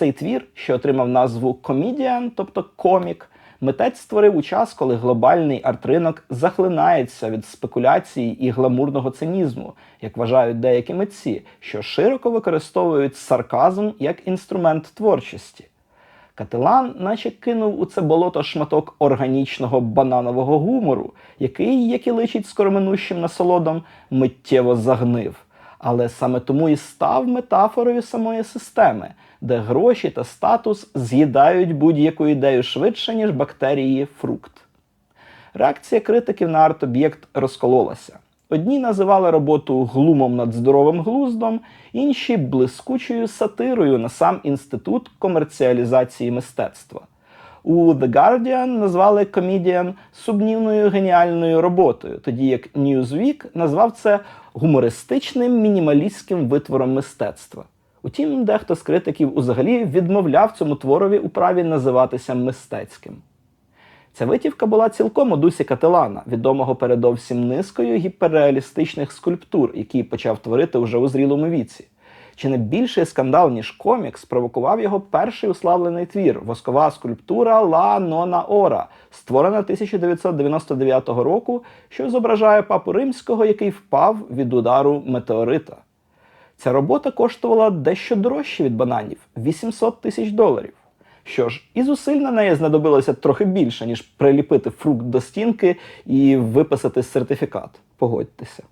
Цей твір, що отримав назву комедіан, тобто комік, митець створив у час, коли глобальний арт-ринок захлинається від спекуляцій і гламурного цинізму, як вважають деякі митці, що широко використовують сарказм як інструмент творчості. Кателан, наче кинув у це болото шматок органічного бананового гумору, який, як і личить скороминущим насолодом, миттєво загнив. Але саме тому і став метафорою самої системи, де гроші та статус з'їдають будь-яку ідею швидше, ніж бактерії фрукт. Реакція критиків на арт-об'єкт розкололася. Одні називали роботу глумом над здоровим глуздом, інші блискучою сатирою на сам інститут комерціалізації мистецтва. У The Guardian назвали комедіан сумнівною геніальною роботою, тоді як Newsweek назвав це гумористичним мінімалістським витвором мистецтва. Утім, дехто з критиків узагалі відмовляв цьому творові у праві називатися мистецьким. Ця витівка була цілком у дусі Кателана, відомого передовсім низкою гіперреалістичних скульптур, які почав творити вже у зрілому віці. Чи не більший скандал, ніж комік, спровокував його перший уславлений твір воскова скульптура Ла Нона Ора, створена 1999 року, що зображає папу римського, який впав від удару метеорита. Ця робота коштувала дещо дорожче від бананів 800 тисяч доларів. Що ж, і зусиль на неї знадобилося трохи більше, ніж приліпити фрукт до стінки і виписати сертифікат. Погодьтеся.